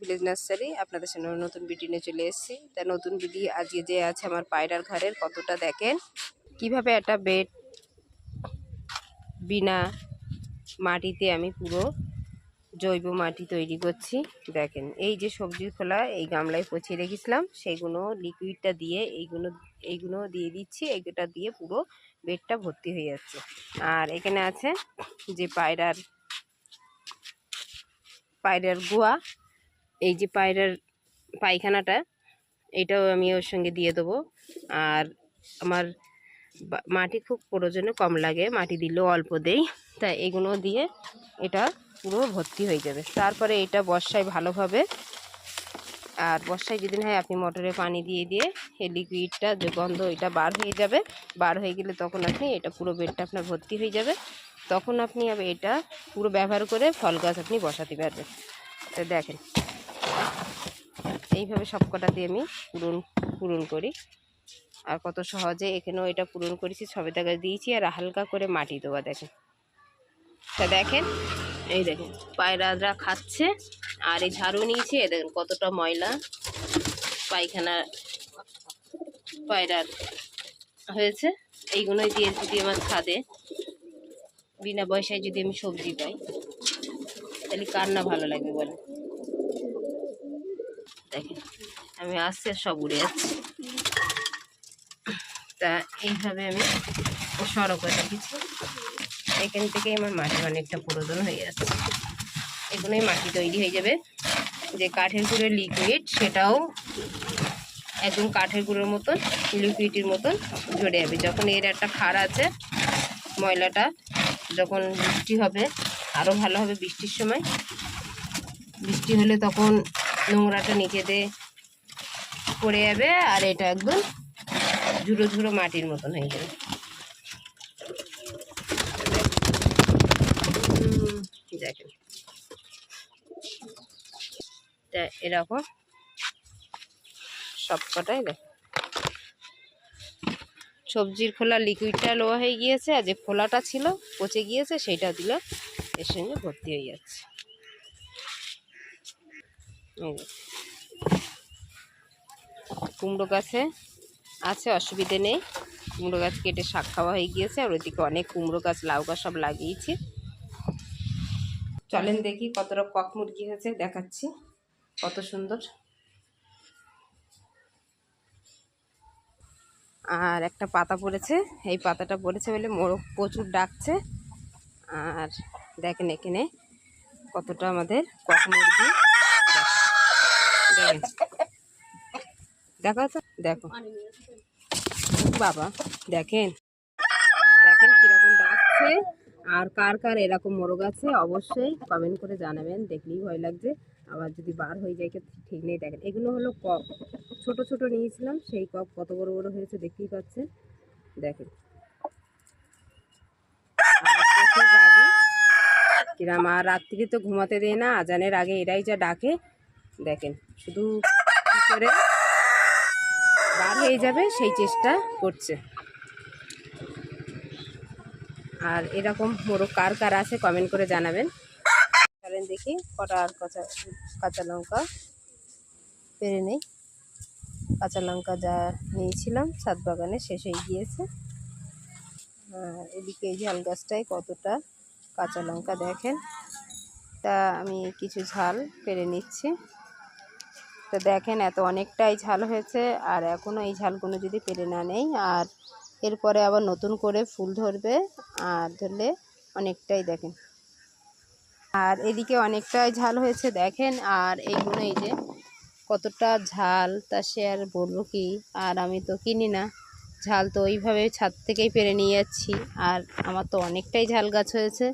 Village nursery আপনাদের সামনে নতুন ভিডিও নিয়ে চলে এসেছি। তা নতুন ভিডিও আজকে যে আছে আমার পায়রার ঘরের কতটা দেখেন? কীভাবে একটা বেড বিনা মাটিতে আমি পুরো জৈব মাটি তৈরি করছি, দেখেন। এই যে সবজির খোলা, এই গামলায় পচিয়ে রেখেছিলাম সেইগুলো লিকুইডটা দিয়ে এইগুলো এইগুলো দিয়ে দিচ্ছি এইটা দিয়ে পুরো বেডটা ভর্তি হয়ে যাচ্ছে। আর এখানে আছে যে পায়রার পায়রার গুয়া এই যে পায়রার পায়খানাটা, এটাও আমি ওর সঙ্গে দিয়ে দেবো। আর আমার মাটি খুব প্রয়োজনে কম লাগে, মাটি দিলেও অল্প দেই। তা এগুলো দিয়ে এটা পুরো ভর্তি হয়ে যাবে। তারপরে এটা বর্ষায় ভালোভাবে, আর বর্ষায় যেদিন হয় আপনি মোটরে পানি দিয়ে দিয়ে এই লিকুইডটা যে গন্ধ এটা বার হয়ে যাবে। বার হয়ে গেলে তখন আপনি এটা পুরো বেডটা আপনার ভর্তি হয়ে যাবে। তখন আপনি এটা পুরো ব্যবহার করে ফল গাছ আপনি বসাতে পারবেন। তো দেখেন। এইভাবে সব কটাতে আমি পূরণ পূরণ করি। আর কত সহজে এখানেও এটা পূরণ করেছি সবেদা গাছ দিয়েছি আর হালকা করে মাটি দেওয়া দেখেন। তা দেখেন, এই দেখেন, পায়রারা খাচ্ছে আর এই ঝাড়ু নিয়েছি দেখেন কতটা ময়লা পায়খানা পায়রার হয়েছে। এইগুলোই দিয়ে যদি আমার খাদে বিনা পয়সায় যদি আমি সবজি পাই, তাহলে কার না ভালো লাগবে বলে দেখেন, আমি আসছে সব উড়ে যাচ্ছি। তা এইভাবে আমি সড়ক করে রেখেছি এখান থেকে আমার মাটি অনেকটা পুরোদন হয়ে যাচ্ছে। এগুলোই মাটি তৈরি হয়ে যাবে। যে কাঠের গুঁড়োর লিকুইড সেটাও একদম কাঠের গুঁড়োর মতন লিকুইডের মতন ঝরে যাবে। যখন এর একটা খার আছে, ময়লাটা, যখন বৃষ্টি হবে আরও ভালো হবে বৃষ্টির সময়। বৃষ্টি হলে তখন নোংরাটা নিচে নিচেতে পড়ে যাবে আর এটা একদম ঝুড়ো ঝুড়ো মাটির মতন হয়ে যাবে। দেখেন। এরকম সব কটাই দেখ। সবজির খোলা লিকুইডটা লোয়া হয়ে গিয়েছে, আর যে খোলাটা ছিল পচে গিয়েছে সেইটা দিলে এর সঙ্গে ভর্তি হয়ে যাচ্ছে। কুমড়ো গাছে আছে, অসুবিধে নেই। কুমড়ো গাছ কেটে শাক খাওয়া হয়ে গিয়েছে, আর ওইদিকে অনেক কুমড়ো গাছ, লাউ গাছ সব লাগিয়েছি। চলেন দেখি কতটা কক মুরগি হয়েছে, দেখাচ্ছি কত সুন্দর। আর একটা পাতা পড়েছে, এই পাতাটা পড়েছে বলে মোরগ প্রচুর ডাকছে। আর দেখেন এখানে কতটা আমাদের কক মুরগি। দেখো তো দেখো। বাবা, দেখেন। দেখেন কীরকম ডাকছে আর কার কার এরকম মোরগ আছে অবশ্যই কমেন্ট করে জানাবেন, দেখলেই ভয় লাগছে। আবার যদি বার হয়ে যায় ঠিক নেই, দেখেন। এগুলো হলো কক। ছোট ছোট নিয়েছিলাম, সেই কপ কত বড় বড় হয়েছে দেখতেই পাচ্ছেন। দেখেন। কিরাম আর রাত্রি তো ঘুমাতে দেয় না, আজানের আগে এরাই যা ডাকে দেখেন, শুধু করে? বার হয়ে যাবে সেই চেষ্টা করছে। আর এরকম মোরগ কার কার আছে কমেন্ট করে জানাবেন। চলেন দেখি, কটা আর কাঁচা কাঁচা লঙ্কা পেরে নেই। কাঁচা লঙ্কা যা নিয়েছিলাম, ছাদ বাগানে শেষ হয়ে গিয়েছে। এদিকে এই ঝাল গাছটায় কতটা কাঁচা লঙ্কা দেখেন। তা আমি কিছু ঝাল পেরে নিচ্ছি। তো দেখেন এত অনেকটাই ঝাল হয়েছে, আর এখনও এই ঝালগুলো যদি পেরে না নেই, আর এরপরে আবার নতুন করে ফুল ধরবে, আর ধরলে অনেকটাই দেখেন। আর এদিকে অনেকটাই ঝাল হয়েছে দেখেন, আর এইগুলো এই যে কতটা ঝাল, তা সে আর বলব কি, আর আমি তো কিনি না। ঝাল তো ওইভাবে ছাদ থেকেই পেরে নিয়ে যাচ্ছি, আর আমার তো অনেকটাই ঝাল গাছ হয়েছে।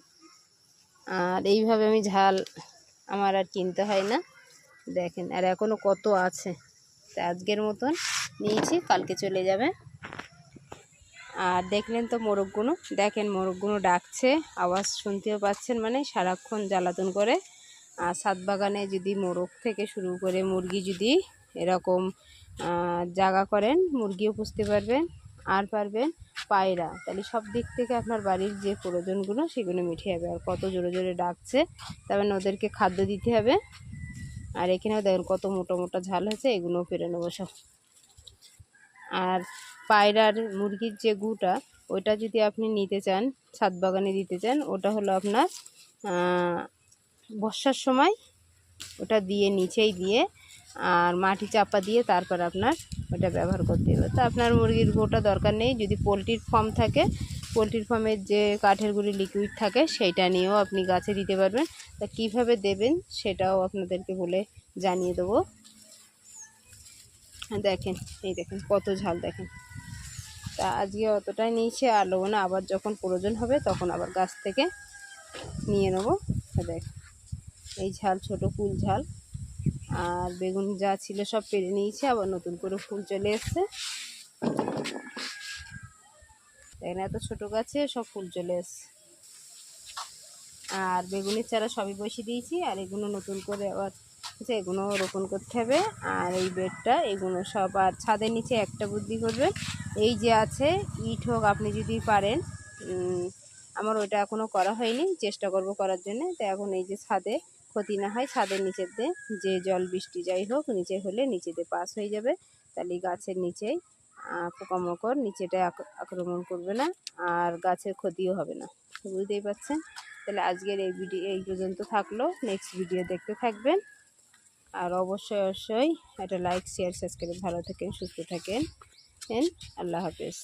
আর এইভাবে আমি ঝাল আমার আর কিনতে হয় না। দেখেন, আর এখনও কত আছে? তা আজকের মতন নিয়েছি, কালকে চলে যাবে। আর দেখলেন তো মোরগগুলো, দেখেন মোরগগুলো ডাকছে, আওয়াজ শুনতেও পাচ্ছেন মানে সারাক্ষণ জ্বালাতন করে। আর ছাদ বাগানে যদি মোরগ থেকে শুরু করে মুরগি যদি এরকম জাগা করেন, মুরগিও পুষতে পারবেন, আর পারবেন পায়রা। তাহলে সব দিক থেকে আপনার বাড়ির যে প্রয়োজনগুলো সেগুলো মিটে যাবে আর কত জোরে জোরে ডাকছে, তবে ওদেরকে খাদ্য দিতে হবে। আর এখানেও দেখুন কত মোটা মোটা ঝাল হয়েছে, এগুলোও পেরে নেব, সব। আর পায়রার মুরগির যে গুটা ওইটা যদি আপনি নিতে চান, ছাদ বাগানে দিতে চান, ওটা হলো আপনার বর্ষার সময় ওটা দিয়ে, নিচেই দিয়ে আর মাটি চাপা দিয়ে তারপর আপনার ওটা ব্যবহার করতে হবে। তো আপনার মুরগির গোটা দরকার নেই, যদি পোলট্রির ফর্ম থাকে পোলট্রির ফার্মের যে কাঠের গুঁড়ি লিকুইড থাকে, সেইটা নিয়েও আপনি গাছে দিতে পারবেন। তা কীভাবে দেবেন সেটাও আপনাদেরকে বলে জানিয়ে দেবো। দেখেন, এই দেখেন, কত ঝাল দেখেন। তা আজকে অতটাই নিয়েছে, আর নেব না, আবার যখন প্রয়োজন হবে তখন আবার গাছ থেকে নিয়ে নেব। দেখ, এই ঝাল, ছোট ফুল ঝাল। আর বেগুন যা ছিল সব পেরে নিয়েছে, আবার নতুন করে ফুল চলে এসছে। দেখেন এত ছোট গাছে সব ফুল চলে এসছে। আর বেগুনের চারা সবই বসিয়ে দিয়েছি, আর এগুলো নতুন করে আবার হচ্ছে এগুলো রোপণ করতে হবে। আর এই বেডটা, এগুলো সব আর ছাদের নিচে একটা বুদ্ধি করবেন, এই যে আছে ইট হোক, আপনি যদি পারেন আমার ওইটা এখনও করা হয়নি, চেষ্টা করব করার জন্য। তো এখন এই যে ছাদে ক্ষতি না হয়, ছাদের নিচেতে যে জল বৃষ্টি যাই হোক, নিচে হলে নিচেতে পাস হয়ে যাবে। তাহলে গাছের নিচেই পোকামাকড় নিচেটা আক- আক্রমণ করবে না, আর গাছের ক্ষতিও হবে না। বুঝতেই পারছেন? তাহলে আজকের এই ভিডিও এই পর্যন্ত থাকল। নেক্সট ভিডিও দেখতে থাকবেন। আর অবশ্যই অবশ্যই একটা লাইক শেয়ার সাবস্ক্রাইব ভালো থাকেন, সুস্থ থাকেন। আল্লাহ হাফেজ।